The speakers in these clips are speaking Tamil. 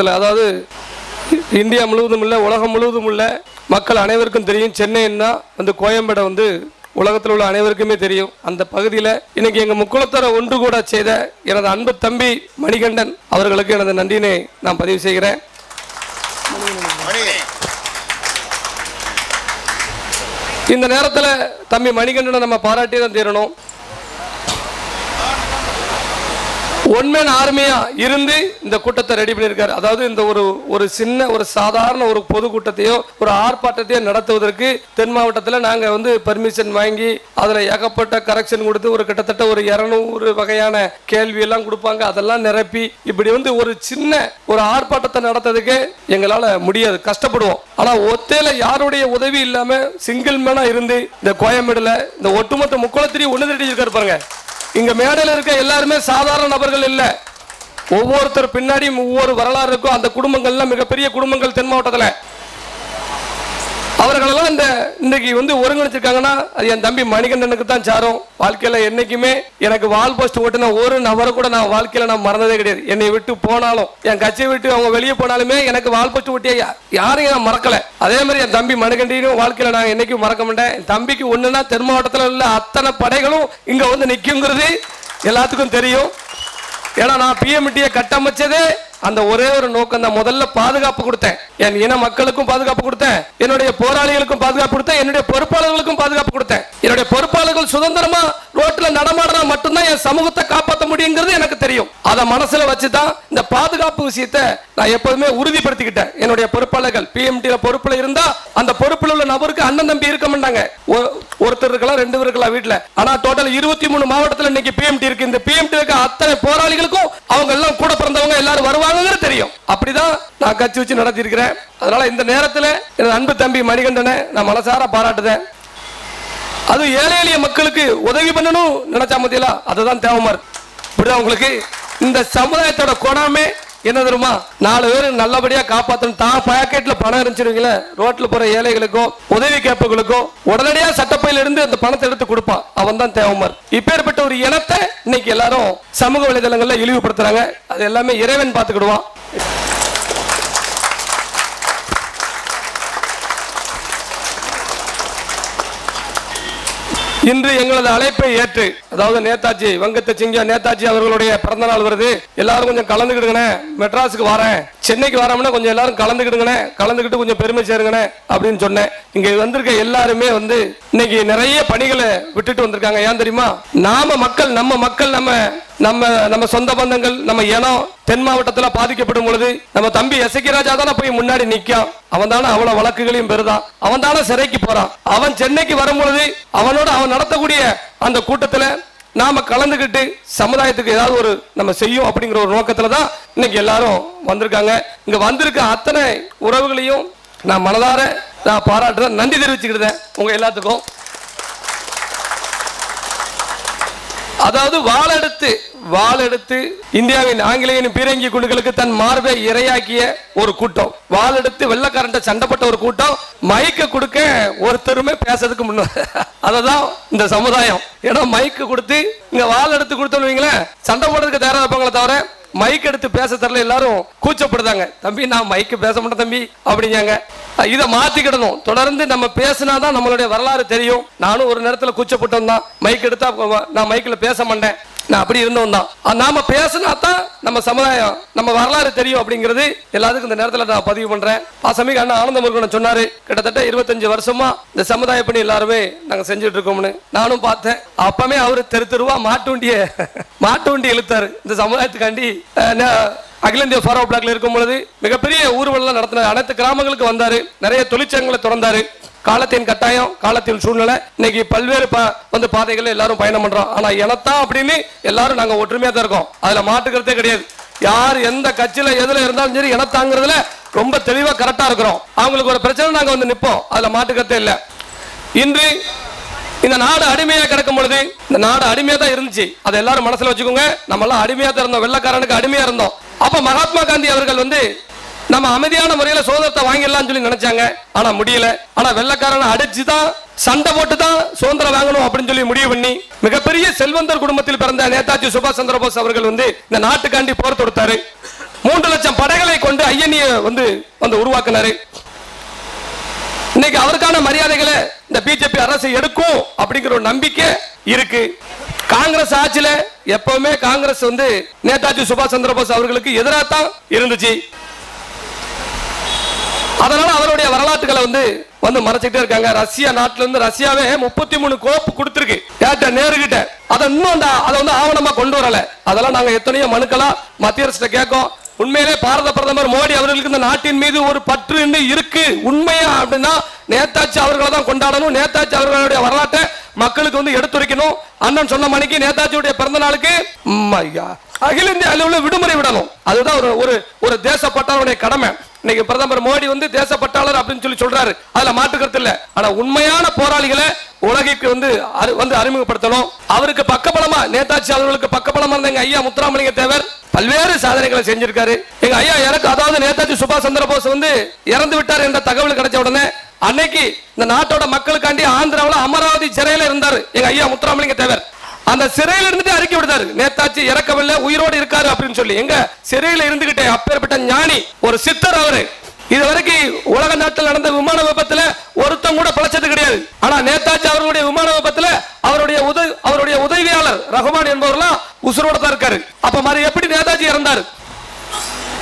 அதாவது இந்தியா முழுவதும் இல்லை உலகம் முழுவதும் இல்லை மக்கள் அனைவருக்கும் தெரியும் சென்னைன்னா வந்து கோயம்பேடை வந்து உலகத்தில் உள்ள அனைவருக்குமே தெரியும். அந்த பகுதியில் இன்னைக்கு எங்கள் முக்குளத்தர ஒன்று கூட செய்த எனது அன்பு தம்பி மணிகண்டன் அவர்களுக்கு எனது நன்றியினை நான் பதிவு செய்கிறேன். இந்த நேரத்தில் தம்பி மணிகண்டனை நம்ம பாராட்டி தான் தீரணும். ஒன்மேன் ஆர்மியா இருந்து இந்த கூட்டத்தை ரெடி பண்ணியிருக்காரு. அதாவது இந்த ஒரு ஒரு சின்ன ஒரு சாதாரண ஒரு பொதுக்கூட்டத்தையோ ஒரு ஆர்ப்பாட்டத்தையோ நடத்துவதற்கு தென் மாவட்டத்தில் நாங்கள் வந்து பர்மிஷன் வாங்கி அதில் ஏகப்பட்ட கரெக்ஷன் கொடுத்து ஒரு கிட்டத்தட்ட ஒரு இரநூறு வகையான கேள்வி எல்லாம் கொடுப்பாங்க. அதெல்லாம் நிரப்பி இப்படி வந்து ஒரு சின்ன ஒரு ஆர்ப்பாட்டத்தை நடத்துறதுக்கு எங்களால் முடியாது. கஷ்டப்படுவோம். ஆனால் ஒத்தையில யாருடைய உதவி இல்லாமல் சிங்கிள் மேனாக இருந்து இந்த கோயம்பேடில் இந்த ஒட்டுமொத்த முக்குளத்திரி ஒன்று திரட்டி இருக்காரு பாருங்க. இங்க மேடையில் இருக்க எல்லாருமே சாதாரண நபர்கள் இல்லை. ஒவ்வொருத்தர் பின்னாடியும் ஒவ்வொரு வரலாறு இருக்கும். அந்த குடும்பங்கள்லாம் மிகப்பெரிய குடும்பங்கள் தென் மாவட்டத்தில். அவர்களெல்லாம் இந்த இன்னைக்கு வந்து ஒருங்கிணைச்சிருக்காங்கன்னா அது என் தம்பி மணிகண்டனுக்கு தான் சாரும். வாழ்க்கையில் என்னைக்குமே எனக்கு வால் போஸ்ட் ஓட்டுன ஒரு நபரை கூட நான் வாழ்க்கையில் நான் மறந்ததே கிடையாது. என்னை விட்டு போனாலும் என் கட்சியை விட்டு அவங்க வெளியே போனாலுமே எனக்கு வால் போஸ்ட் ஓட்டிய யாரையும் நான் மறக்கல. அதே மாதிரி என் தம்பி மணிகண்டையும் வாழ்க்கையில் நான் என்னைக்கும் மறக்க மாட்டேன். என் தம்பிக்கு ஒன்றுனா தென் மாவட்டத்தில் உள்ள அத்தனை படைகளும் இங்கே வந்து நிற்குங்கிறது எல்லாத்துக்கும் தெரியும். ஏன்னா நான் பிஎம்டியை கட்டமைச்சதே அந்த ஒரே ஒரு நோக்கம் தான். முதல்ல பாதுகாப்பு கொடுத்தேன். என் இன மக்களுக்கும் பாதுகாப்பு கொடுத்தேன். என்னுடைய போராளிகளுக்கும் பாதுகாப்பு கொடுத்தேன். என்னுடைய பொறுப்பாளர்களுக்கும் பாதுகாப்பு கொடுத்தேன். என்னுடைய பொறுப்பாளர்கள் சுதந்திரமா ரோட்ல நடமாடினா மட்டும்தான் என் சமூகத்தை காப்பாற்ற முடியுங்கிறது எனக்கு தெரியும். அதை மனசுல வச்சுதான் இந்த பாதுகாப்பு விஷயத்தை நான் எப்போதுமே உறுதிப்படுத்திக்கிட்டேன். என்னுடைய பொறுப்பாளர்கள் பிஎம்டியில பொறுப்புல இருந்தா அந்த பொறுப்புல உள்ள நபருக்கு அண்ணன் தம்பி இருக்க மாட்டாங்க ஒருத்தர் இருக்கலாம் ரெண்டு பேர் இருக்கலாம் வீட்டுல ஆனா டோட்டல் இருபத்தி மூணு மாவட்டத்தில் இன்னைக்கு பிஎம்டி இருக்கு. இந்த பிஎம்டி இருக்க அத்தனை போராளிகளுக்கும் அவங்க எல்லாம் கூட பிறந்தவங்க எல்லாரும் வருவாங்க தெரியும். அப்படிதான் நான் கட்சி வச்சு நடத்தி இருக்கிறேன் அதனால இந்த நேரத்துல எனது அன்பு தம்பி மணிகண்டனை நான் மனசார பாராட்டுதேன். அது ஏழை எளிய மக்களுக்கு உதவி பண்ணணும் நினைச்சா மத்தியில அதுதான் தேவைமா இருக்கு. புரியுதா உங்களுக்கு இந்த சமுதாயத்தோட குணமே என்ன தெரியுமா? நாலு பேர் நல்லபடியா காப்பாத்தணும். தான் பாக்கெட்ல பணம் இருந்துச்சுருவீங்களே? ரோட்ல போற ஏழைகளுக்கோ உதவி கேட்பவர்களுக்கோ உடனடியா சட்டப்பையில இருந்து அந்த பணத்தை எடுத்து கொடுப்பான் அவன் தான் தேவமர். இப்பேற்பட்ட ஒரு இனத்தை இன்னைக்கு எல்லாரும் சமூக வலைதளங்கள்ல இழிவுபடுத்துறாங்க. அது எல்லாமே இறைவன் பார்த்துக்கிடுவான். இன்று எங்களது அழைப்பை ஏற்று அதாவது நேதாஜி வங்கத்த சிங்க நேதாஜி அவர்களுடைய பிறந்த நாள் வருது. எல்லாரும் கொஞ்சம் கலந்துக்கிடுங்கண்ணே. மெட்ராஸுக்கு வரேன். சென்னைக்கு வரோம்னா கொஞ்சம் எல்லாரும் கலந்துக்கிடுங்கண்ணே. கலந்துக்கிட்டு கொஞ்சம் பெருமை சேருங்கண்ணே அப்படின்னு சொன்னேன். இங்க வந்திருக்க எல்லாருமே வந்து இன்னைக்கு நிறைய பணிகளை விட்டுட்டு வந்திருக்காங்க. ஏன் தெரியுமா? நாம மக்கள் நம்ம மக்கள் நம்ம நம்ம நம்ம சொந்த பந்தங்கள் நம்ம இனம் தென் மாவட்டத்தில் பாதிக்கப்படும் பொழுது நம்ம தம்பி எசக்கிராஜா தானே போய் முன்னாடி நிற்கான் அவன் தானே அவ்வளவு வழக்குகளையும் பெறுதான். அவன் தானே சிறைக்கு போறான். அவன் சென்னைக்கு வரும் பொழுது அவனோட அவன் நடத்தக்கூடிய அந்த கூட்டத்துல நாம கலந்துக்கிட்டு சமுதாயத்துக்கு ஏதாவது ஒரு நம்ம செய்யும் அப்படிங்கிற ஒரு நோக்கத்துல தான் இன்னைக்கு எல்லாரும் வந்திருக்காங்க. இங்க வந்திருக்க அத்தனை உறவுகளையும் நான் மனதார நான் பாராட்டுறேன். நன்றி தெரிவிச்சுக்கிட்டேன் உங்க எல்லாத்துக்கும். அதாவது வாழெடுத்து வாழெடுத்து இந்தியாவின் ஆங்கிலேயன் பீரங்கி குண்டுகளுக்கு தன் மார்பை இரையாக்கிய ஒரு கூட்டம். வாழெடுத்து வெள்ளக்காரன்ட்ட சண்டைப்பட்ட ஒரு கூட்டம். மைக்க கொடுக்க ஒருத்தருமே பேசுறதுக்கு முன்ன அததான் இந்த சமுதாயம். ஏன்னா மைக்கு கொடுத்து இங்க வாழெடுத்து எடுத்து வைங்களேன் சண்டை போடுறதுக்கு தயாரா இருப்பாங்களே தவிர மைக் எடுத்து பேச தரல எல்லாரும் கூச்சப்படுதாங்க. தம்பி நான் மைக்கு பேச மாட்டேன் தம்பி அப்படிங்காங்க இதை மாத்திக்கிடணும். தொடர்ந்து நம்ம பேசினாதான் நம்மளுடைய வரலாறு தெரியும். நானும் ஒரு நேரத்தில் கூச்சப்பட்டோம் தான் மைக் எடுத்தா நான் மைக்கில் பேச மாட்டேன். நான் அப்படி இருந்தவன் தான் நாம பேசினா தான் நம்ம சமுதாயம் நம்ம வரலாறு தெரியும் அப்படிங்கிறது எல்லாத்துக்கும் இந்த நேரத்தில் நான் பதிவு பண்றேன். பாசமிக அண்ணா ஆனந்த முருகன் சொன்னாரு கிட்டத்தட்ட இருபத்தஞ்சு வருஷமா இந்த சமுதாய பணி எல்லாருமே நாங்க செஞ்சுட்டு இருக்கோம்னு. நானும் பார்த்தேன். அப்பமே அவரு தெரு தெருவா மாட்டுண்டிய மாட்டுண்டி இழுத்தாரு. இந்த சமுதாயத்துக்காண்டி அகில இந்திய ஃபாரோ பிளாக்ல இருக்கும் பொழுது மிகப்பெரிய ஊர்வலம் நடத்தினார் அனைத்து கிராமங்களுக்கு வந்தாரு. நிறைய தொழிற்சங்கங்களை திறந்தாரு. காலத்தின் கட்டாயம் காலத்தின் சூழ்நிலை. இன்னைக்கு பல்வேறு வந்து பாதைகள் எல்லாரும் பயணம் பண்றோம். ஆனா எனத்தான் அப்படின்னு எல்லாரும் நாங்க ஒற்றுமையா தான் இருக்கோம். அதுல மாட்டுக்கிறதே கிடையாது. யார் எந்த கட்சியில எதுல இருந்தாலும் சரி எனத்தாங்கிறதுல ரொம்ப தெளிவா கரெக்டா இருக்கிறோம். அவங்களுக்கு ஒரு பிரச்சனை நாங்க வந்து நிப்போம். அதுல மாட்டுக்கிறதே இல்ல. இன்று இந்த நாடு அடிமையா கிடக்கும் பொழுது இந்த நாடு அடிமையா தான் இருந்துச்சு. அதை எல்லாரும் மனசுல வச்சுக்கோங்க. நம்ம எல்லாம் அடிமையா தான் இருந்தோம். வெள்ளக்காரனுக்கு அடிமையா இருந்தோம். அப்ப மகாத்மா காந்தி அவர்கள் வந்து நம்ம அமைதியான முறையில சுதந்திரத்தை வாங்கிடலாம் சொல்லி நினைச்சாங்க. ஆனா முடியல. ஆனா வெள்ளக்காரனை அடிச்சு தான் சண்டை போட்டு தான் சுதந்திரம் வாங்கணும் அப்படின்னு சொல்லி முடிவு பண்ணி மிகப்பெரிய செல்வந்தர் குடும்பத்தில் பிறந்த நேதாஜி சுபாஷ் சந்திர போஸ் அவர்கள் வந்து இந்த நாட்டுக்காண்டி போர் தொடுத்தாரு. மூன்று லட்சம் படைகளை கொண்டு ஐயனிய வந்து வந்து உருவாக்குனாரு. இன்னைக்கு அவருக்கான மரியாதைகளை இந்த பிஜேபி அரசு எடுக்கும் அப்படிங்கிற ஒரு நம்பிக்கை இருக்கு. காங்கிரஸ் ஆட்சியில எப்பவுமே காங்கிரஸ் வந்து நேதாஜி சுபாஷ் சந்திர போஸ் அவர்களுக்கு எதிராக தான் இருந்துச்சு. அதனால அவருடைய வரலாற்றுகளை வந்து வந்து மறைச்சிட்டே இருக்காங்க. ரஷ்யா நாட்டுல இருந்து ரஷ்யாவே முப்பத்தி மூணு கோப்பு கொடுத்துருக்கு. கேட்ட நேருகிட்ட. அதை இன்னும் அந்த அதை வந்து ஆவணமா கொண்டு வரல. அதெல்லாம் நாங்க எத்தனையோ மனுக்களா மத்திய அரசு கேட்கோம். உண்மையிலே பாரத பிரதமர் மோடி அவர்களுக்கு இந்த நாட்டின் மீது ஒரு பற்று இன்னும் இருக்கு. உண்மையா அப்படின்னா நேதாஜி அவர்களை தான் கொண்டாடணும். நேதாஜி அவர்களுடைய வரலாற்றை மக்களுக்கு வந்து எடுத்துரைக்கணும். அண்ணன் சொன்ன மணிக்கு நேதாஜியுடைய பிறந்த நாளுக்கு ஐயா, அகில இந்திய அளவில் விடுமுறை விடணும். அதுதான் ஒரு ஒரு ஒரு தேசப்பட்டவருடைய கடமை. இன்னைக்கு பிரதமர் மோடி வந்து தேசப்பட்டாளர் அப்படின்னு சொல்லி சொல்றாரு. அதுல மாற்றுக்கிறது இல்ல. ஆனா உண்மையான போராளிகளை உலகிற்கு வந்து வந்து அறிமுகப்படுத்தணும். அவருக்கு பக்கபலமா நேதாஜி அவர்களுக்கு பக்கபலமா இருந்த எங்க ஐயா முத்துராமலிங்க தேவர் பல்வேறு சாதனைகளை செஞ்சிருக்காரு. எங்க ஐயா எனக்கு அதாவது நேதாஜி சுபாஷ் சந்திர போஸ் வந்து இறந்து விட்டார் என்ற தகவல் கிடைச்ச உடனே அன்னைக்கு இந்த நாட்டோட மக்களுக்காண்டி ஆந்திராவில் அமராவதி சிறையில இருந்தாரு. எங்க ஐயா முத்துராமலிங்க தேவர். அந்த சிறையில இருந்துட்டு அறிக்கை விடுதாரு நேதாஜி இறக்கவில்லை உயிரோடு இருக்காரு அப்படின்னு சொல்லி. எங்க சிறையில இருந்துகிட்டே அப்பேற்பட்ட ஞானி ஒரு சித்தர் அவரு. இது வரைக்கும் உலக நாட்டில் நடந்த விமான விபத்துல ஒருத்தம் கூட பிழைச்சது கிடையாது. ஆனா நேதாஜி அவர்களுடைய விமான விபத்துல அவருடைய உதவி அவருடைய உதவியாளர் ரகுமான் என்பவர்லாம் உசுரோட தான் இருக்காரு. அப்ப மாதிரி எப்படி நேதாஜி இறந்தாரு?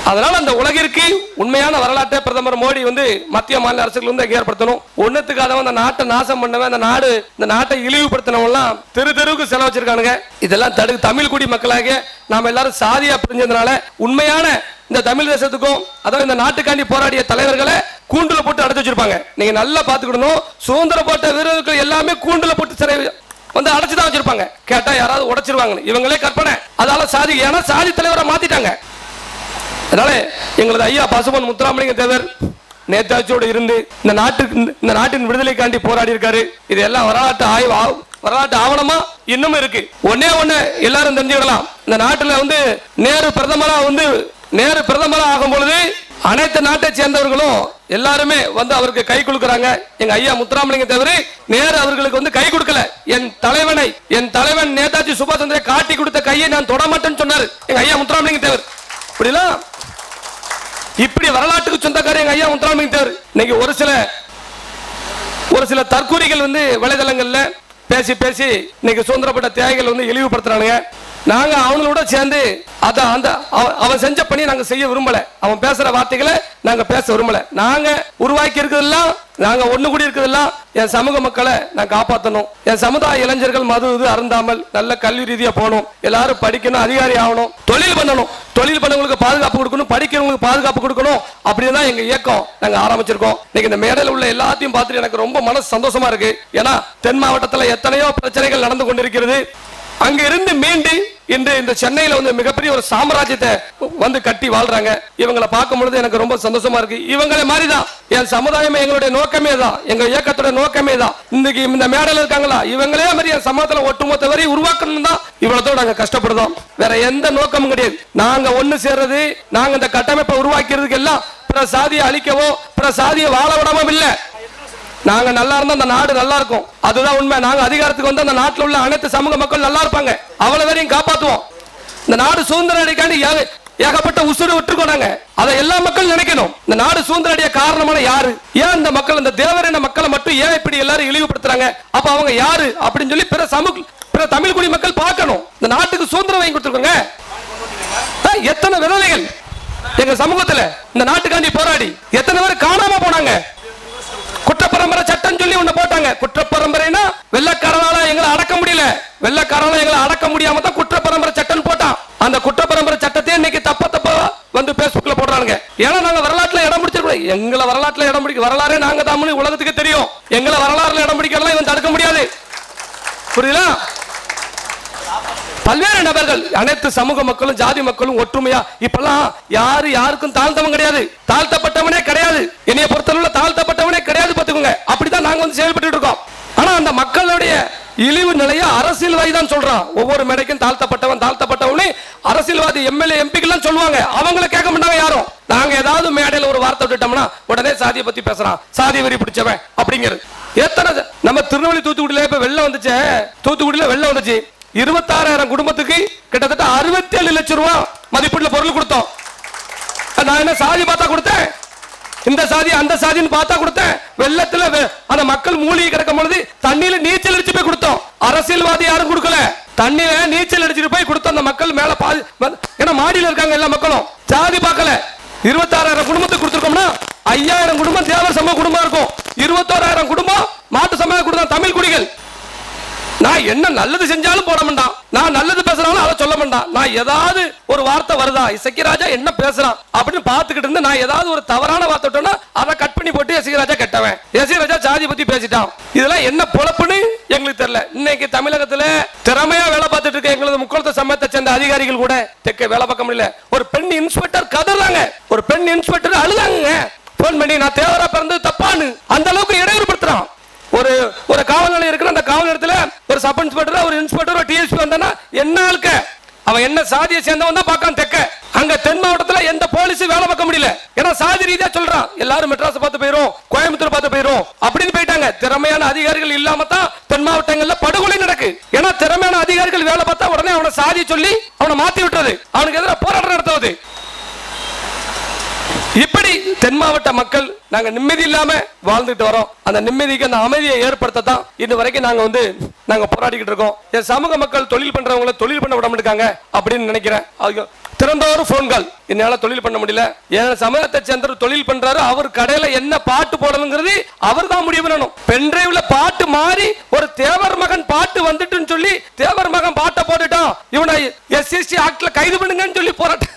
அதனால அந்த உலகிற்கு உண்மையான வரலாற்றை பிரதமர் மோடி வந்து மத்திய மாநில அரசுகள் வந்து ஏற்படுத்தணும் ஒண்ணுத்துக்காக அந்த நாட்டை நாசம் பண்ணவன் அந்த நாடு இந்த நாட்டை இழிவுபடுத்தினவெல்லாம் தெரு தெருவுக்கு செலவச்சிருக்கானுங்க இதெல்லாம் தடு தமிழ் குடி மக்களாக நாம எல்லாரும் சாதியா பிரிஞ்சதுனால உண்மையான இந்த தமிழ் தேசத்துக்கும் அதாவது இந்த நாட்டுக்காண்டி போராடிய தலைவர்களை கூண்டுல போட்டு அடைச்சு வச்சிருப்பாங்க. நீங்க நல்லா பாத்துக்கிடணும் சுதந்திர போட்ட வீரர்கள் எல்லாமே கூண்டுல போட்டு சிறை வந்து அடைச்சு தான் வச்சிருப்பாங்க. கேட்டா யாராவது உடைச்சிருவாங்க இவங்களே கற்பனை. அதால சாதி ஏன்னா சாதி தலைவரை மாத்திட்டாங்க. அதனால எங்களது ஐயா பசுமன் முத்துராமலிங்க தேவர் நேதாஜியோடு இருந்து இந்த நாட்டுக்கு இந்த நாட்டின் விடுதலைக்காண்டி போராடி இருக்காரு இது எல்லாம் வரலாற்று ஆய்வு ஆ- வரலாற்று ஆவணமா இன்னும் இருக்கு. ஒன்னே ஒண்ணு எல்லாரும் தெரிஞ்சுக்கலாம் இந்த நாட்டுல வந்து நேரு பிரதமரா வந்து நேரு பிரதமரா ஆகும் பொழுது அனைத்து நாட்டை சேர்ந்தவர்களும் எல்லாருமே வந்து அவருக்கு கை கொடுக்கறாங்க. எங்க ஐயா முத்துராமலிங்க தேவர் நேரு அவர்களுக்கு வந்து கை கொடுக்கல. என் தலைவனை என் தலைவன் நேதாஜி சுபாஷ் சந்திர காட்டி கொடுத்த கையை நான் தொட மாட்டேன்னு சொன்னாரு. எங்க ஐயா முத்துராமலிங்க தேவர். இப்படிலாம் இப்படி வரலாற்றுக்கு சொந்தக்காரர் எங்க ஐயா முத்துராமலிங்க இன்னைக்கு ஒரு சில ஒரு சில தற்கூரிகள் வந்து வலைதளங்கள்ல பேசி பேசி இன்னைக்கு சுதந்திரப்பட்ட தியாகிகள் வந்து இழிவுபடுத்துறானுங்க. நாங்க அவங்களோட சேர்ந்து அத அந்த அவ- அவன் செஞ்ச பணி நாங்க செய்ய விரும்பல. அவன் பேசுற வார்த்தைகளை நாங்க பேச விரும்பல. நாங்க உருவாக்கி இருக்கிறதெல்லாம் நாங்க ஒண்ணு கூடி இருக்கிறதெல்லாம் என் சமூக மக்களை நான் காப்பாற்றணும் என் சமுதாய இளைஞர்கள் மது இது அருந்தாமல் நல்ல கல்வி ரீதியா போகணும். எல்லாரும் படிக்கணும் அதிகாரி ஆகணும். தொழில் பண்ணணும். தொழில் பண்ணவங்களுக்கு பாதுகாப்பு கொடுக்கணும். படிக்கிறவங்களுக்கு பாதுகாப்பு கொடுக்கணும். அப்படின்னு தான் எங்க இயக்கம் நாங்க ஆரம்பிச்சிருக்கோம். இன்னைக்கு இந்த மேடையில் உள்ள எல்லாத்தையும் பார்த்துட்டு எனக்கு ரொம்ப மனசு சந்தோஷமா இருக்கு. ஏன்னா தென் மாவட்டத்தில் எத்தனையோ பிரச்சனைகள் நடந்து கொண்டிருக்கிறது. அங்க இருந்து மீண்டு இன்று இந்த சென்னையில வந்து மிகப்பெரிய ஒரு சாம்ராஜ்யத்தை வந்து கட்டி வாழ்றாங்க. இவங்களை பார்க்கும் பொழுது எனக்கு ரொம்ப சந்தோஷமா இருக்கு. இவங்கள மாதிரி தான் என் சமுதாயமே எங்களுடைய நோக்கமே தான் எங்க இயக்கத்தோட நோக்கமே தான் இன்னைக்கு இந்த மேடல் இருக்காங்களா? இவங்களே மாதிரி என் சமூகத்துல ஒட்டுமொத்த வரை உருவாக்கணும் தான் இவ்வளவு நாங்க கஷ்டப்படுறோம். வேற எந்த நோக்கமும் கிடையாது. நாங்க ஒண்ணு சேர்றது நாங்க இந்த கட்டமைப்பை உருவாக்கிறதுக்கு எல்லாம் பிற சாதியை அழிக்கவோ பிற சாதியை வாழ விடவும் இல்லை. நாங்க நல்லா இருந்தா அந்த நாடு நல்லா இருக்கும். அதுதான் உண்மை. நாங்க அதிகாரத்துக்கு வந்து அந்த நாட்டுல உள்ள அனைத்து சமூக மக்கள் நல்லா இருப்பாங்க. அவ்வளவு வரையும் காப்பாத்துவோம். இந்த நாடு சுதந்திரம் அடைக்காண்டி ஏகப்பட்ட உசுறு விட்டுருக்கோம் நாங்க. அதை எல்லா மக்களும் நினைக்கணும். இந்த நாடு சுதந்திர அடைய காரணமான யாரு? ஏன் இந்த மக்கள் இந்த தேவரின மக்களை மட்டும் ஏன் இப்படி எல்லாரும் இழிவுபடுத்துறாங்க? அப்ப அவங்க யாரு? அப்படின்னு சொல்லி பிற சமூக பிற தமிழ் குடி மக்கள் பார்க்கணும். இந்த நாட்டுக்கு சுதந்திரம் வாங்கி கொடுத்துருக்கோங்க. எத்தனை விதவைகள்? எங்க சமூகத்துல இந்த நாட்டுக்காண்டி போராடி எத்தனை பேர் காணாம போனாங்க? பரம்பரை சட்டம் சொல்லி ஒண்ணு போட்டாங்க. குற்றப்பரம்பரைனா வெள்ளக்காரனால எங்களை அடக்க முடியல. வெள்ளக்காரனால எங்களை அடக்க முடியாம தான் குற்றப்பரம்பரை சட்டம் போட்டான். அந்த குற்ற பரம்பரை சட்டத்தை இன்னைக்கு தப்ப தப்பா வந்து பேஸ்புக்ல போடுறாங்க ஏன்னா நாங்க வரலாற்றுல இடம் பிடிச்சிருக்கோம். எங்களை வரலாற்றுல இடம் பிடிக்க வரலாறே நாங்க தான் உலகத்துக்கு தெரியும். எங்களை வரலாறுல இடம் பிடிக்கலாம் இவன் தடுக்க முடியாது. புரியுதா? பல்வேறு நபர்கள் அனைத்து சமூக மக்களும் ஜாதி மக்களும் ஒற்றுமையா இப்பெல்லாம் யாரு யாருக்கும் தாழ்த்தவன் கிடையாது. தாழ்த்தப்பட்டவனே கிடையாது. என்னைய பொறுத்தளவுல தாழ்த்தப்பட்டவனே கிடையாது பாத்துக்கோங்க அப்படிதான் நாங்க வந்து செயல்பட்டு இருக்கோம். ஆனா அந்த மக்களுடைய இழிவு நிலைய அரசியல்வாதி தான் சொல்றான். ஒவ்வொரு மேடைக்கும் தாழ்த்தப்பட்டவன் தாழ்த்தப்பட்டவனே அரசியல்வாதி எம்எல்ஏ எம்பிக்கெல்லாம் சொல்லுவாங்க. அவங்கள கேட்க மாட்டாங்க யாரும். நாங்க ஏதாவது மேடையில ஒரு வார்த்தை விட்டுட்டோம்னா உடனே சாதியை பத்தி பேசுறான். சாதி வரி பிடிச்சவன் அப்படிங்கிறது. எத்தனை நம்ம திருநெல்வேலி தூத்துக்குடியில இப்ப வெள்ளம் வந்துச்சு. தூத்துக்குடியில வெள்ளம் வந்துச்சு. இருபத்தாறாயிரம் குடும்பத்துக்கு கிட்டத்தட்ட அறுபத்தி ஏழு லட்சம் ரூபாய் மதிப்பீட்டுல பொருள் கொடுத்தோம். நான் என்ன சாதி பார்த்தா கொடுத்தேன்? இந்த சாதி அந்த சாதின்னு பார்த்தா கொடுத்தேன். வெள்ளத்துல அந்த மக்கள் மூலிகை கிடக்கும் பொழுது தண்ணியில நீச்சல் அடிச்சு போய் கொடுத்தோம். அரசியல்வாதி யாரும் கொடுக்கல. தண்ணியில நீச்சல் அடிச்சுட்டு போய் கொடுத்தோம் அந்த மக்கள் மேல பாதி ஏன்னா மாடியில இருக்காங்க எல்லா மக்களும். சாதி பார்க்கல. இருபத்தாறாயிரம் குடும்பத்துக்கு கொடுத்துருக்கோம்னா ஐயாயிரம் குடும்பம் தேவர் சம குடும்பம் இருக்கும். இருபத்தோராயிரம் குடும்பம் மாட்டு சமூக குடும்பம் தமிழ் குடிகள் நான் என்ன நல்லது செஞ்சாலும் போட மாட்டான். நான் நல்லது பேசுறாலும் அதை சொல்ல மாட்டான். நான் ஏதாவது ஒரு வார்த்தை வருதா? இசக்கி ராஜா என்ன பேசுறான்? அப்படின்னு பார்த்துக்கிட்டு இருந்து நான் ஏதாவது ஒரு தவறான வார்த்தை விட்டோம்னா அதை கட் பண்ணி போட்டு எஸ்சி ராஜா கெட்டவன். எஸ்சி ராஜா ஜாதி பத்தி பேசிட்டான். இதெல்லாம் என்ன பொழப்புன்னு எங்களுக்கு தெரியல. இன்னைக்கு தமிழகத்துல திறமையா வேலை பார்த்துட்டு இருக்க எங்களது முக்கோணத்தை சமயத்தை சேர்ந்த அதிகாரிகள் கூட தெக்க வேலை பார்க்க முடியல. ஒரு பெண் இன்ஸ்பெக்டர் கதறாங்க. ஒரு பெண் இன்ஸ்பெக்டர் அழுதாங்க போன் பண்ணி நான் தேவரா பிறந்தது தப்பான்னு. அந்த அளவுக்கு இடையூறுபடுத்துறான். ஒரு ஒரு காவல் நிலையம் இருக்கிற அந்த காவல் நிலையத்தில் ஒரு சப் இன்ஸ்பெக்டர் ஒரு இன்ஸ்பெக்டர் ஒரு டிஎஸ்பி வந்தானா என்ன ஆளுக்க? அவன் என்ன சாதியை சேர்ந்தவன் தான் பார்க்காம தெக்க. அங்க தென் மாவட்டத்துல எந்த போலீஸும் வேலை பார்க்க முடியல. ஏன்னா சாதி ரீதியா சொல்றான். எல்லாரும் மெட்ராஸ் பார்த்து போயிரும் கோயம்புத்தூர் பார்த்து போயிரும். அப்படின்னு போயிட்டாங்க. திறமையான அதிகாரிகள் இல்லாம தான் தென் மாவட்டங்கள்ல படுகொலை நடக்கு. ஏன்னா திறமையான அதிகாரிகள் வேலை பார்த்தா உடனே அவனை சாதி சொல்லி அவனை மாத்தி விட்டுறது. அவனுக்கு எதிராக போராட்டம் நடத்துவது. இப்படி தென் மாவட்ட மக்கள் நாங்க நிம்மதி இல்லாம வாழ்ந்துட்டு வரோம். அந்த நிம்மதிக்கு அந்த அமைதியை ஏற்படுத்த தான் இன்ன வரைக்கும் நாங்க வந்து நாங்க போராடிக்கிட்டு இருக்கோம். என் சமூக மக்கள் தொழில் பண்றவங்கள தொழில் பண்ண விட மாட்டாங்க அப்படின்னு நினைக்கிறேன். அவங்க திறந்தோறும் போன் கால் என்னால தொழில் பண்ண முடியல. என் சமூகத்தை சேர்ந்தவர் தொழில் பண்றாரு. அவர் கடையில என்ன பாட்டு போடணுங்கிறது அவர் தான் முடிவு பண்ணணும். பென்டிரைவ்ல பாட்டு மாறி ஒரு தேவர் மகன் பாட்டு வந்துட்டுன்னு சொல்லி தேவர் மகன் பாட்டை போட்டுட்டோம் இவனை எஸ்எஸ்டி ஆக்ட்ல கைது பண்ணுங்கன்னு சொல்லி போராட்டம்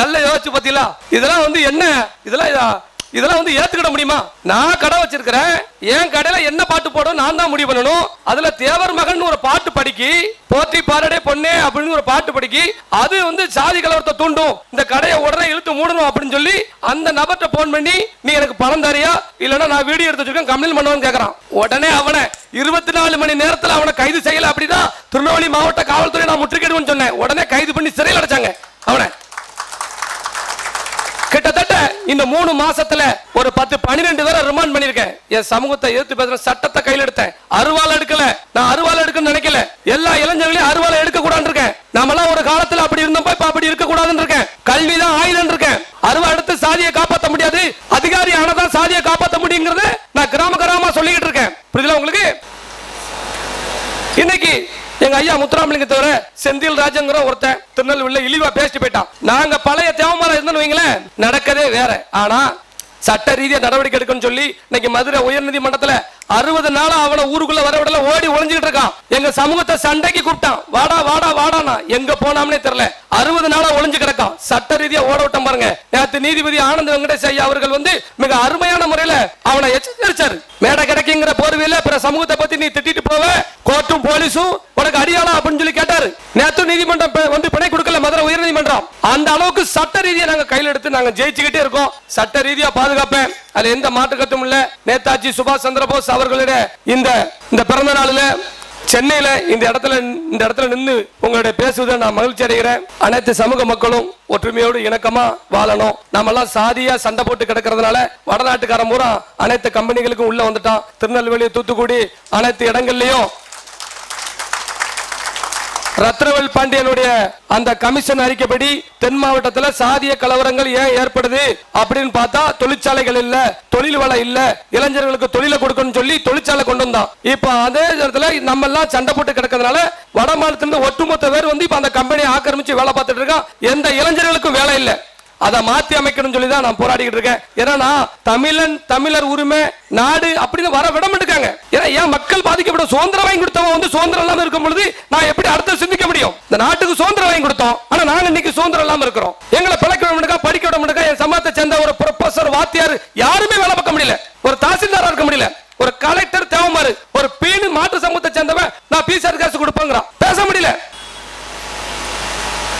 நல்ல யோசிச்சு பாத்தீங்களா? இதெல்லாம் வந்து என்ன இதெல்லாம் இதெல்லாம் வந்து ஏத்துக்கிட முடியுமா? நான் கடை வச்சிருக்கிறேன். என் கடையில என்ன பாட்டு போடும் நான் தான் முடிவு பண்ணணும். அதுல தேவர் மகன் ஒரு பாட்டு படிக்கி போற்றி பாரடே பொண்ணே அப்படின்னு ஒரு பாட்டு படிக்கி அது வந்து சாதி கலவரத்தை தூண்டும். இந்த கடையை உடனே இழுத்து மூடணும் அப்படின்னு சொல்லி அந்த நபர்கிட்ட போன் பண்ணி நீ எனக்கு பணம் தரியா? இல்லைன்னா நான் வீடியோ எடுத்து வச்சிருக்கேன் கம்ப்ளைண்ட் பண்ணுவான்னு கேட்கறான் உடனே அவனை இருபத்தி நாலு மணி நேரத்தில் அவனை கைது செய்யல அப்படின்னா திருநெல்வேலி மாவட்ட காவல்துறை நான் முற்றுகையிடுவேன்னு சொன்னேன். உடனே கைது பண்ணி சிறையில் அடைச்சாங்க அவனை. இந்த மூணு மாசத்துல ஒரு பத்து பன்னிரெண்டு பேரை ரிமாண்ட் பண்ணிருக்கேன் என் சமூகத்தை எதிர்த்து பேசுற சட்டத்தை கையில் எடுத்தேன். அருவாள் எடுக்கல. நான் அருவாள் எடுக்கணும்னு நினைக்கல. எல்லா இளைஞர்களையும் அருவாளை எடுக்க கூடாதுன்னு இருக்கேன். நாமெல்லாம் ஒரு காலத்துல அப்படி இருந்தப்ப இப்ப அப்படி இருக்க கூடாதுன்னு இருக்கேன். கல்விதான் ஆயுதம் இருக்கேன். அருவா எடுத்து சாதியை காப்பாற்ற முடியாது. அதிகாரி ஆனதான் சாதியை காப்பாற்ற முடியுங்கிறது நான் கிராம கிராமமா சொல்லிக்கிட்டு இருக்கேன் புரியுதுல உங்களுக்கு இன்னைக்கு எங்க ஐயா முத்துராமலிங்க தவிர செந்தில் ராஜங்கிற ஒருத்தன் திருநெல்வேலியில் இழிவா பேசிட்டு போயிட்டான். நாங்க பழைய தேவமரம் இருந்தோம்னு வைங்களேன் நடக்கதே வேற. ஆனா சட்ட ரீதியா நடவடிக்கை எடுக்கணும்னு சொல்லி இன்னைக்கு மதுரை உயர்நீதிமன்றத்துல அறுபது நாளா அவனை ஊருக்குள்ள வர விடல ஓடி ஒளிஞ்சுக்கிட்டு இருக்கான். எங்க சமூகத்தை சண்டைக்கு கூப்பிட்டான். வாடா வாடா வாடானா எங்க போனாம்னே தெரியல. அறுபது நாளா ஒளிஞ்சு கிடக்கான். சட்ட ரீதியா ஓட விட்டோம் பாருங்க. நேத்து நீதிபதி ஆனந்த் வெங்கடேஷ் ஐயா அவர்கள் வந்து மிக அருமையான முறையில அவனை எச்சரிச்சாரு மேடை கிடைக்குங்கிற போர்வையில பிற சமூகத்தை பத்தி நீ திட்டிட்டு போவ கோர்ட்டும் போலீஸும் உனக்கு அடியாளா அப்படின்னு சொல்லி கேட்டாரு. நேத்து நீதிமன்றம் வந்து பிணை கொடுக்கல மதுரை உயர்நீதிமன்றம். அந்த அளவுக்கு சட்ட ரீதியா நாங்க கையில் எடுத்து நாங்க ஜெயிச்சுக்கிட்டே இருக்கோம். சட்ட ரீதியா பாதுகாப்பேன். அதுல எந்த மாற்று இல்ல. நேதாஜி சுபாஷ் சந்திர போஸ் அவர்களுடைய இந்த இந்த பிறந்த நாளில் சென்னையில் இந்த இடத்துல இந்த இடத்துல நின்று உங்களுடைய பேசுவதை நான் மகிழ்ச்சி அடைகிறேன். அனைத்து சமூக மக்களும் ஒற்றுமையோடு இணக்கமா வாழணும். நாமெல்லாம் சாதியா சண்டை போட்டு கிடக்கிறதுனால வடநாட்டுக்காரன் பூரா அனைத்து கம்பெனிகளுக்கும் உள்ள வந்துட்டான். திருநெல்வேலி தூத்துக்குடி அனைத்து இடங்கள்லையும் ரத்னவேல் பாண்டியனுடைய அந்த கமிஷன் அறிக்கைப்படி தென் மாவட்டத்தில் சாதிய கலவரங்கள் ஏன் ஏற்படுது அப்படின்னு பார்த்தா தொழிற்சாலைகள் இல்ல தொழில் வளம் இல்ல இளைஞர்களுக்கு தொழிலை கொடுக்கணும் சொல்லி தொழிற்சாலை கொண்டு வந்தான். இப்ப அதே நேரத்தில் நம்ம எல்லாம் சண்டை போட்டு கிடக்கிறதுனால வட மாநிலத்திலிருந்து ஒட்டுமொத்த பேர் வந்து இப்ப அந்த கம்பெனியை ஆக்கிரமிச்சு வேலை பார்த்துட்டு இருக்கான். எந்த இளைஞர்களுக்கும் வேலை இல்லை. அதை மாத்தி அமைக்கணும்னு சொல்லி தான் நான் போராடிக்கிட்டு இருக்கேன். ஏன்னா தமிழன் தமிழர் உரிமை நாடு அப்படின்னு வர விட மாட்டேங்காங்க ஏன்னா ஏன் மக்கள் பாதிக்கப்படும்? சுதந்திரம் வாங்கி கொடுத்தவங்க வந்து சுதந்திரம் இல்லாம இருக்கும் பொழுது நான் எப்படி அடுத்து சிந்திக்க முடியும்? இந்த நாட்டுக்கு சுதந்திரம் வாங்கி கொடுத்தோம். ஆனா நாங்கள் இன்னைக்கு சுதந்திரம் இல்லாம இருக்கிறோம். எங்களை பிழைக்க விட படிக்க விட மாட்டேங்க என் சமூகத்தை சேர்ந்த ஒரு ப்ரொஃபஸர் வாத்தியார் யாருமே வேலை பார்க்க முடியல. ஒரு தாசில்தாரா இருக்க முடியல. ஒரு கலெக்டர் தேவமாறு ஒரு பீனு மாற்று சமூகத்தை சேர்ந்தவன் நான் பீசர் காசு கொடுப்பேங்கிறான் பேச முடியல.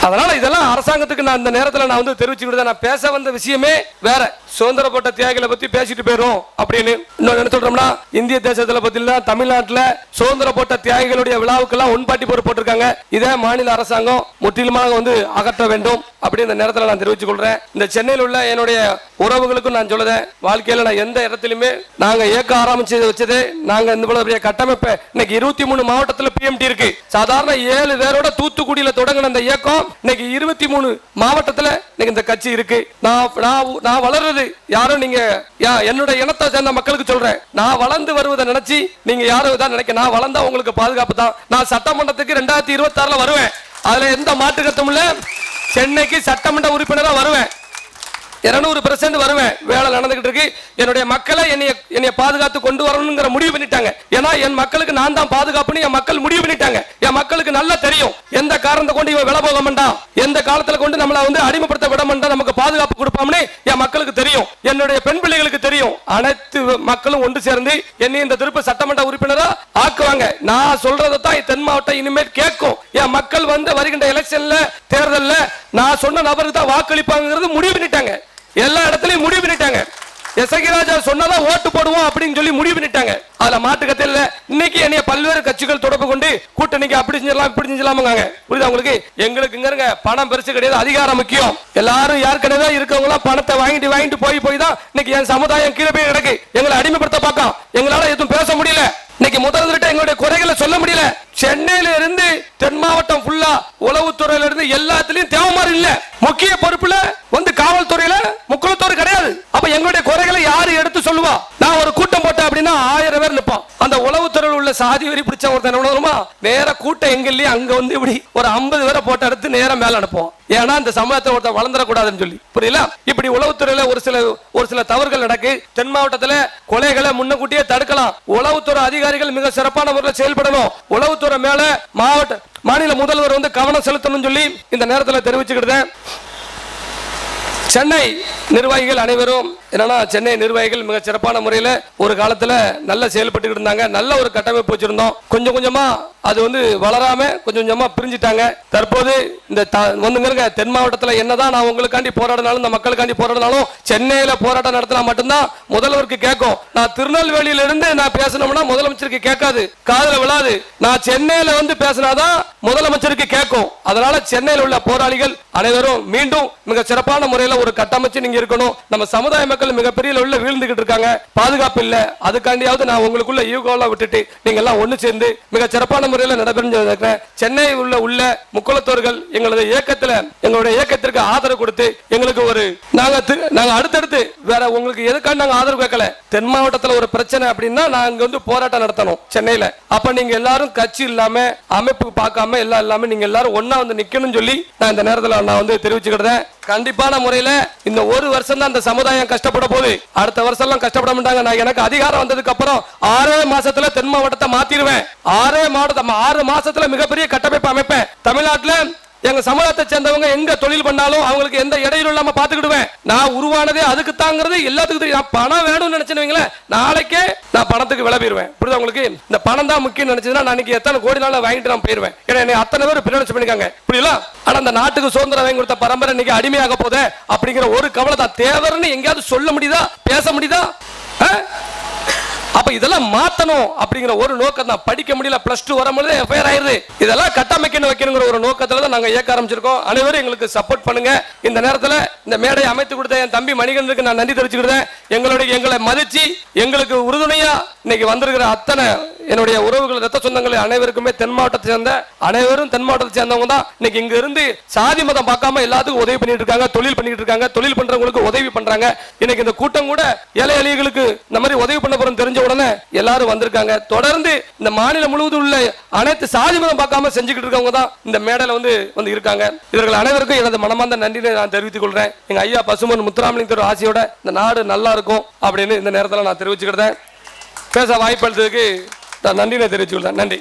அதனால இதெல்லாம் அரசாங்கத்துக்கு நான் இந்த நேரத்தில் நான் வந்து தெரிவிச்சுக்கிட்டு நான் பேச வந்த விஷயமே வேற. சுதந்திர போட்ட தியாகிகளை பத்தி பேசிட்டு போயிடும் அப்படின்னு இன்னொன்னு என்ன சொல்றோம்னா இந்திய தேசத்துல தமிழ்நாட்டில் சுதந்திர போட்ட தியாகிகளுடைய விழாவுக்கெல்லாம் உண்பாட்டி போர் போட்டிருக்காங்க. இதை மாநில அரசாங்கம் முற்றிலுமாக வந்து அகற்ற வேண்டும் அப்படி இந்த நேரத்தில் நான் தெரிவித்துக் கொள்றேன் இந்த சென்னையில் உள்ள என்னுடைய உறவுகளுக்கும் நான் சொல்லுதேன். வாழ்க்கையில் நான் எந்த இடத்துலையுமே நாங்க இயக்க ஆரம்பிச்சு வச்சது நாங்க இந்த இவ்வளவு பெரிய கட்டமைப்பை இன்னைக்கு இருபத்தி மூணு மாவட்டத்தில் பிஎம்டி இருக்கு. சாதாரண ஏழு பேரோட தூத்துக்குடியில் தொடங்கின இந்த இயக்கம் இன்னைக்கு இருபத்தி மூணு மாவட்டத்தில் இன்னைக்கு இந்த கட்சி இருக்கு. நான் நான் நான் வளர்றது யாரும் நீங்க யா- என்னோட இனத்தை சேர்ந்த மக்களுக்கு சொல்றேன். நான் வளர்ந்து வருவதை நினைச்சு நீங்க யாரும் இதான் நினைக்க நான் வளர்ந்தா உங்களுக்கு பாதுகாப்பு தான். நான் சட்டமன்றத்துக்கு ரெண்டாயிரத்தி இருபத்தி ஆறுல வருவேன். அதுல எந்த மாற்று கருத்தும் இல்லை. சென்னைக்கு சட்டமன்ற உறுப்பினராக வருவேன். இருநூறு பெர்சன்ட் வருவேன். வேலை நடந்துகிட்டு இருக்கு. என்னுடைய மக்களை என்னைய என்னைய பாதுகாத்து கொண்டு வரணுங்கிற முடிவு பண்ணிட்டாங்க. ஏன்னா என் மக்களுக்கு நான் தான் பாதுகாப்புன்னு என் மக்கள் முடிவு பண்ணிட்டாங்க. என் மக்களுக்கு நல்லா தெரியும். எந்த காரணத்தை கொண்டு இவன் விலை போக மாட்டான்? எந்த காலத்துல கொண்டு நம்மளை வந்து அடிமைப்படுத்த விட மாட்டான்? நமக்கு பாதுகாப்பு கொடுப்பாம்னு என் மக்களுக்கு தெரியும். என்னுடைய பெண் பிள்ளைகளுக்கு தெரியும். அனைத்து மக்களும் ஒன்று சேர்ந்து என்னை இந்த திருப்ப சட்டமன்ற உறுப்பினரா ஆக்குவாங்க. நான் சொல்றதை தான் தென் மாவட்டம் இனிமேல் கேட்கும். என் மக்கள் வந்து வருகின்ற எலெக்ஷன்ல தேர்தல்ல நான் சொன்ன நபருக்கு தான் வாக்களிப்பாங்கிறது முடிவு பண்ணிட்டாங்க. எல்லா இடத்துலயும் முடிவு பண்ணிட்டாங்க. எசகி ராஜா சொன்னதான் ஓட்டு போடுவோம் அப்படின்னு சொல்லி முடிவு பண்ணிட்டாங்க. அதுல மாட்டுக்கத்தை இல்ல இன்னைக்கு என்னைய பல்வேறு கட்சிகள் தொடர்பு கொண்டு கூட்டணிக்கு அப்படி செஞ்சிடலாம் இப்படி செஞ்சலாமாங்க புரியுதா உங்களுக்கு? எங்களுக்கு இங்க பணம் பெருசு கிடையாது அதிகாரம் முக்கியம். எல்லாரும் ஏற்கனவே இருக்கவங்க பணத்தை வாங்கிட்டு வாங்கிட்டு போய் போய் தான் இன்னைக்கு என் சமுதாயம் கீழே போய் கிடக்கு. எங்களை அடிமைப்படுத்த பார்க்கலாம் எங்களால எதுவும் பேச முடியல. இன்னைக்கு முதல்வர்கிட்ட எங்களுடைய குறைகளை சொல்ல முடியல. சென்னையில இருந்து தென் மாவட்டம் ஃபுல்லா உளவுத்துறையில இருந்து எல்லாத்துலயும் தேவமாறு இல்ல. முக்கிய பொறுப்புல வந்து காவல்துறையில எங்களுடைய குறைகளை யாரு எடுத்து சொல்லுவா? நான் ஒரு கூட்டம் போட்டேன் அப்படின்னா ஆயிரம் பேர் நிற்பான் அந்த உளவுத்துறையில் உள்ள சாதி வரி பிடிச்ச ஒருத்தன் என்ன வருமா நேர கூட்டம் எங்க இல்லையே அங்க வந்து இப்படி ஒரு ஐம்பது பேரை போட்ட எடுத்து நேரம் மேல அனுப்புவோம் ஏன்னா இந்த சமூகத்தை ஒருத்தன் வளர்ந்துடக்கூடாதுன்னு சொல்லி. புரியல இப்படி உளவுத்துறையில ஒரு சில ஒரு சில தவறுகள் நடக்கு. தென் மாவட்டத்துல கொலைகளை முன்னக்கூட்டியே தடுக்கலாம். உளவுத்துறை அதிகாரிகள் மிக சிறப்பான முறையில் செயல்படணும். உளவுத்துறை மேல மாவட்ட மாநில முதல்வர் வந்து கவனம் செலுத்தணும்னு சொல்லி இந்த நேரத்தில் தெரிவிச்சுக்கிட்டேன் சென்னை நிர்வாகிகள் அனைவரும் என்னன்னா சென்னை நிர்வாகிகள் மிக சிறப்பான முறையில் ஒரு காலத்தில் நல்ல செயல்பட்டு இருந்தாங்க. நல்ல ஒரு கட்டமைப்பு வச்சிருந்தோம். கொஞ்சம் கொஞ்சமா அது வந்து வளராம கொஞ்சம் கொஞ்சமா பிரிஞ்சுட்டாங்க. தற்போது இந்த த- வந்துங்க தென் மாவட்டத்துல என்னதான் நான் உங்களுக்காண்டி போராடினாலும் இந்த மக்களுக்காண்டி போராடினாலும் சென்னையில் போராட்டம் நடத்தினா மட்டும்தான் முதல்வருக்கு கேட்கும். நான் திருநெல்வேலியிலிருந்து நான் பேசணும்னா முதலமைச்சருக்கு கேட்காது. காதுல விழாது. நான் சென்னையில் வந்து பேசினாதான் முதலமைச்சருக்கு கேட்கும். அதனால சென்னையில் உள்ள போராளிகள் அனைவரும் மீண்டும் மிக சிறப்பான முறையில் ஒரு கட்டமைச்சு நீங்க இருக்கணும். நம்ம சமுதாய மக்கள் மிகப்பெரிய உள்ள வீழ்ந்துகிட்டு இருக்காங்க. பாதுகாப்பு இல்ல. அதுக்காண்டியாவது நான் உங்களுக்குள்ள ஈகோலாம் விட்டுட்டு நீங்க எல்லாம் ஒன்று சேர்ந்து மிக சிறப்பான முறையில் நடைபெறும் சென்னை உள்ள உள்ள முக்குளத்தோர்கள் எங்களது இயக்கத்தில் எங்களுடைய இயக்கத்திற்கு ஆதரவு கொடுத்து எங்களுக்கு ஒரு நாங்க நாங்க அடுத்தடுத்து வேற உங்களுக்கு எதுக்காண்டி நாங்க ஆதரவு கேட்கல? தென் மாவட்டத்தில் ஒரு பிரச்சனை அப்படின்னா நாங்க வந்து போராட்டம் நடத்தணும் சென்னையில. அப்ப நீங்க எல்லாரும் கட்சி இல்லாம அமைப்பு பார்க்காம எல்லாம் இல்லாம நீங்க எல்லாரும் ஒன்னா வந்து நிக்கணும்னு சொல்லி நான் இந்த நேரத்தில் நான் வந்து தெரிவிச்சுக்கிட்டேன். கண்டிப்பான முறையில இந்த ஒரு வருஷம் தான் இந்த சமுதாயம் கஷ்டப்பட போகுது அடுத்த வருஷம் எல்லாம் கஷ்டப்பட மாட்டாங்க நான் எனக்கு அதிகாரம் வந்ததுக்கு அப்புறம் ஆறே மாசத்துல தென் மாவட்டத்தை மாத்திருவேன். ஆறே மாவட்டம் ஆறு மாசத்துல மிகப்பெரிய கட்டமைப்பு அமைப்பேன். தமிழ்நாட்டுல எங்க சமூகத்தை சேர்ந்தவங்க எங்க தொழில் பண்ணாலும் அவங்களுக்கு எந்த இடையிலும் இல்லாம பாத்துக்கிடுவேன் நான் உருவானதே அதுக்கு தாங்கிறது எல்லாத்துக்கும் நான் பணம் வேணும்னு நினைச்சுன்னு நாளைக்கே நான் பணத்துக்கு விலை போயிருவேன். உங்களுக்கு? இந்த பணம் தான் முக்கியம் நினைச்சதுன்னா நான் இன்னைக்கு எத்தனை கோடி நாள் வாங்கிட்டு நான் போயிருவேன். ஏன்னா என்னை அத்தனை பேர் பிரிவினை பண்ணிருக்காங்க புரியல ஆனா அந்த நாட்டுக்கு சுதந்திரம் வாங்கி கொடுத்த பரம்பரை இன்னைக்கு அடிமையாக போதே அப்படிங்கிற ஒரு கவலை தான் தேவர்னு எங்கேயாவது சொல்ல முடியுதா? பேச முடியுதா? ஆ? அப்ப இதெல்லாம் மாத்தணும் அப்படிங்கிற ஒரு நோக்கம் தான் படிக்க முடியல பிளஸ் டூ வரும்போது எஃப்ஐஆர் ஆயிருது. இதெல்லாம் கட்டமைக்கணும் வைக்கணுங்கிற ஒரு நோக்கத்துல தான் நாங்க இயக்க ஆரம்பிச்சிருக்கோம். அனைவரும் எங்களுக்கு சப்போர்ட் பண்ணுங்க. இந்த நேரத்துல இந்த மேடை அமைத்து கொடுத்த என் தம்பி மணிகண்டனுக்கு நான் நன்றி தெரிவிச்சுக்கிறேன் எங்களுடைய எங்களை மதிச்சு எங்களுக்கு உறுதுணையா இன்னைக்கு வந்திருக்கிற அத்தனை என்னுடைய உறவுகள் ரத்த சொந்தங்கள் அனைவருக்குமே தென் மாவட்டத்தை சேர்ந்த அனைவரும் தென் மாவட்டத்தை சேர்ந்தவங்க தான். இன்னைக்கு இங்க இருந்து சாதி மதம் பார்க்காம எல்லாத்துக்கும் உதவி பண்ணிட்டு இருக்காங்க தொழில் பண்ணிட்டு இருக்காங்க தொழில் பண்றவங்களுக்கு உதவி பண்றாங்க. இன்னைக்கு இந்த கூட்டம் கூட ஏழை எளியர்களுக்கு இந்த மாதிரி உதவி பண்ண போறோம் தெரிஞ்ச உடனே எல்லாரும் வந்திருக்காங்க. தொடர்ந்து இந்த மாநிலம் முழுவதும் உள்ள அனைத்து சாதி மதம் பார்க்காம செஞ்சுக்கிட்டு இருக்கவங்க தான் இந்த மேடையில வந்து வந்து இருக்காங்க. இவர்கள் அனைவருக்கும் எனது மனமார்ந்த நன்றியை நான் தெரிவித்துக் கொள்றேன். எங்க ஐயா பசுமன் முத்துராமலிங்க ஆசையோட இந்த நாடு நல்லா இருக்கும் அப்படின்னு இந்த நேரத்தில் நான் தெரிவிச்சுக்கிறேன். பேச வாய்ப்பளித்ததுக்கு நான் நன்றியை தெரிவிச்சுக்கிறேன் நன்றி.